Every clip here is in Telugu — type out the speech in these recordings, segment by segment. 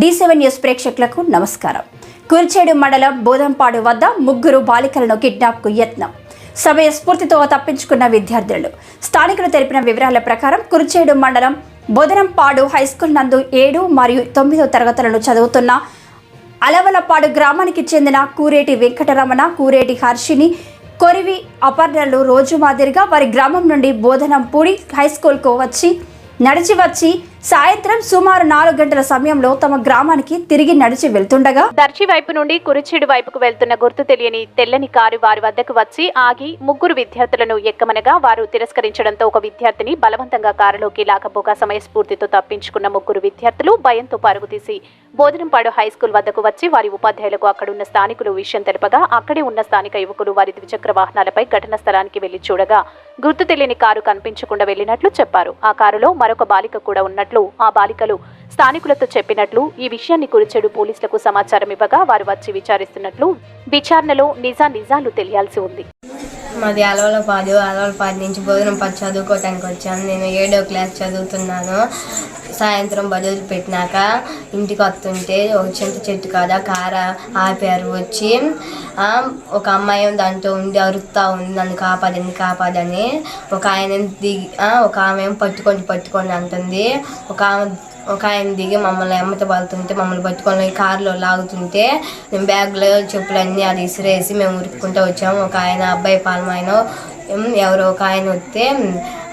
డి సెవెన్ న్యూస్ ప్రేక్షకులకు నమస్కారం. కురిచేడు మండలం బోధంపాడు వద్ద ముగ్గురు బాలికలను కిడ్నాప్కు యత్నం. సమయ స్ఫూర్తితో తప్పించుకున్న విద్యార్థులు. స్థానికులు తెలిపిన వివరాల ప్రకారం కురిచేడు మండలం బోధనంపాడు హైస్కూల్ నందు ఏడు మరియు తొమ్మిదో తరగతులను చదువుతున్న అలవలపాడు గ్రామానికి చెందిన కూరేటి వెంకటరమణ కూరేటి హర్షిని కొరివి అపర్ణలు రోజు మాదిరిగా వారి గ్రామం నుండి బోధనంపూడి హైస్కూల్కు వచ్చి నడిచి వచ్చి సాయంత్రం సుమారు నాలుగు గంటల సమయంలో తమ గ్రామానికి తిరిగి నడిచి వెళ్తుండగా దర్శి వైపు నుండి కురిచేడు వైపుకు వెళ్తున్న గుర్తు తెలియని తెల్లని కారు వారి వద్దకు వచ్చి ఆగి ముగ్గురు విద్యార్థులను ఎక్కమనగా వారు తిరస్కరించడంతో ఒక విద్యార్థిని బలవంతంగా కారులోకి లాకపోగా సమయస్ఫూర్తితో తప్పించుకున్న ముగ్గురు విద్యార్థులు భయంతో పరుగుతీసి బోధనంపాడు హై స్కూల్ వద్దకు వచ్చి వారి ఉపాధ్యాయులకు అక్కడున్న స్థానికులు విషయం తెలపగా అక్కడే ఉన్న స్థానిక యువకులు వారి ద్విచక్ర వాహనాలపై ఘటన స్థలానికి వెళ్ళి చూడగా గుర్తు తెలియని కారు కనిపించకుండా వెళ్ళినట్లు చెప్పారు. ఆ కారులో మరొక బాలిక కూడా ఉన్నట్టు ఉన్నట్లు ఆ బాలికలు స్థానికులతో చెప్పినట్లు ఈ విషయాన్ని కురిచెడు పోలీసులకు సమాచారం ఇవ్వగా వారు వచ్చి విచారిస్తున్నట్లు విచారణలో నిజా నిజాలు తెలియాల్సి ఉంది. మాది అలవలపాడు అలవలపాడు నుంచి భోజనం పది చదువుకోవటానికి వచ్చాను. నేను ఏడో క్లాస్ చదువుతున్నాను. సాయంత్రం బదులు పెట్టినాక ఇంటికి వస్తుంటే ఒక చింత చెట్టు కాదా కార ఆపారు వచ్చి ఒక అమ్మాయి దాంట్లో ఉండి అరుస్తూ ఉంది నన్ను కాపాడండి కాపాడని ఒక ఆయన దిగి ఒక ఆమె పట్టుకొని పట్టుకొని అంటుంది. ఒక ఆమె ఒక ఆయన దిగి మమ్మల్ని అమ్మతో పడుతుంటే మమ్మల్ని పట్టుకొని కారులో లాగుతుంటే మేము బ్యాగ్లో చెప్పులన్నీ అది ఇసిరేసి మేము ఉరుక్కుంటూ వచ్చాము. ఒక ఆయన అబ్బాయి పాలమాయన ఎవరో ఒక ఆయన వస్తే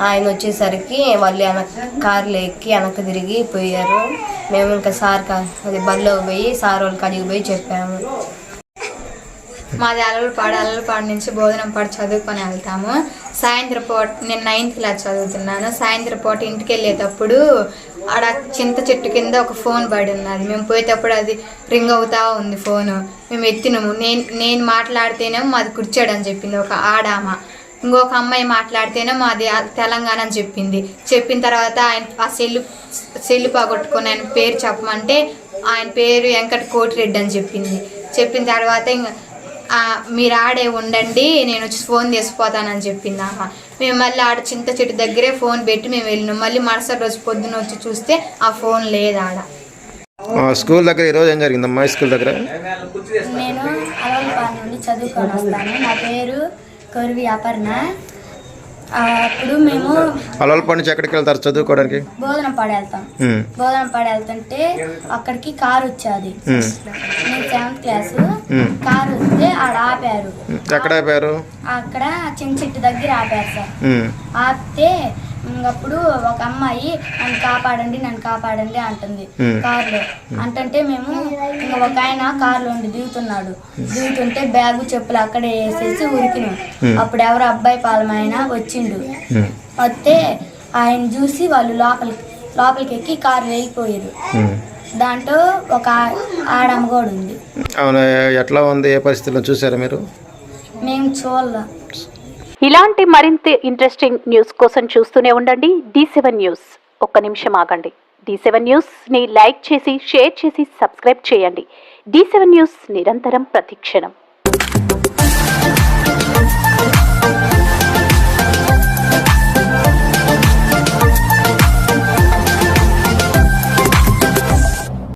ఆయన వచ్చేసరికి వాళ్ళు వెనక కారులో ఎక్కి వెనక తిరిగి పోయారు. మేము ఇంకా సార్ కా అది బరిలోకి పోయి సార్ వాళ్ళకి అడిగి పోయి చెప్పాము. మాది అలవలపాడు అలవలపాడు నుంచి బోధనం పాడు చదువుకొని వెళ్తాము. సాయంత్రం పూట నేను నైన్త్ క్లాస్ చదువుతున్నాను. సాయంత్రం పూట ఇంటికి వెళ్ళేటప్పుడు ఆడ చింత చెట్టు కింద ఒక ఫోన్ పడి ఉన్నది. మేము పోయేటప్పుడు అది రింగ్ అవుతా ఉంది ఫోను మేము ఎత్తినాము. నేను నేను మాట్లాడితేనేమో మాది కూర్చోడు అని చెప్పింది ఒక ఆడామ. ఇంకొక అమ్మాయి మాట్లాడితేనే మాది తెలంగాణ అని చెప్పింది. చెప్పిన తర్వాత ఆయన ఆ సెల్లు సెల్లు పోగొట్టుకొని ఆయన పేరు చెప్పమంటే ఆయన పేరు వెంకట కోటిరెడ్డి అని చెప్పింది. చెప్పిన తర్వాత ఇంకా మీరు ఆడే ఉండండి నేను వచ్చి ఫోన్ చేసిపోతానని చెప్పింది ఆమె. మేము మళ్ళీ ఆడ చింత చెట్టు దగ్గరే ఫోన్ పెట్టి మేము వెళ్ళినాం. మళ్ళీ మరుసటి రోజు పొద్దున వచ్చి చూస్తే ఆ ఫోన్ లేదు ఆడ. ఆ, స్కూల్ దగ్గర ఈరోజు ఏం జరిగిందమ్మా? స్కూల్ దగ్గర? నేను నుండి చదువుకొని వస్తాను. నా పేరు కొరివి అపర్ణ. అప్పుడు మేము అలవలపాడు నుంచి ఎక్కడికి వెళ్తారు చదువుకోవడానికి? బోధనపాడు వెళ్తాం. ఉమ్, బోధనపాడు వెళ్తుంటే అక్కడికి కారు వచ్చేది. సెవెంత్ క్లాసు ఉమ్. కారు వస్తే ఆడ ఆపారు. ఎక్కడ అయిపోయారు అక్కడ చిన్న చెట్టు దగ్గర ఆపారు సార్. ఆపితే ఇంకప్పుడు ఒక అమ్మాయి నన్ను కాపాడండి నన్ను కాపాడండి అంటుంది Hmm. కారులో. అంటుంటే మేము ఇంకా ఒక ఆయన కారులో ఉండి దిగుతున్నాడు. దిగుతుంటే బ్యాగు చెప్పులు అక్కడే వేసేసి ఉరికినాం. అప్పుడు ఎవరో అబ్బాయి పాలమైన వచ్చిండు. వస్తే ఆయన చూసి వాళ్ళు లోపలికి లోపలికి ఎక్కి కారు వెళ్ళిపోయారు. దాంట్లో ఒక ఆడమ్మ కూడా ఉంది అవును ఎట్లా ఉంది? ఏ పరిస్థితుల్లో చూసారా మీరు? మేము చూడాల. ఇలాంటి మరింత ఇంట్రెస్టింగ్ న్యూస్ కోసం చూస్తూనే ఉండండి. డి సెవెన్ న్యూస్ ఒక్క నిమిషం ఆగండి. డి సెవెన్ న్యూస్ని లైక్ చేసి షేర్ చేసి సబ్స్క్రైబ్ చేయండి. డి సెవెన్ న్యూస్ నిరంతరం ప్రతిక్షణం.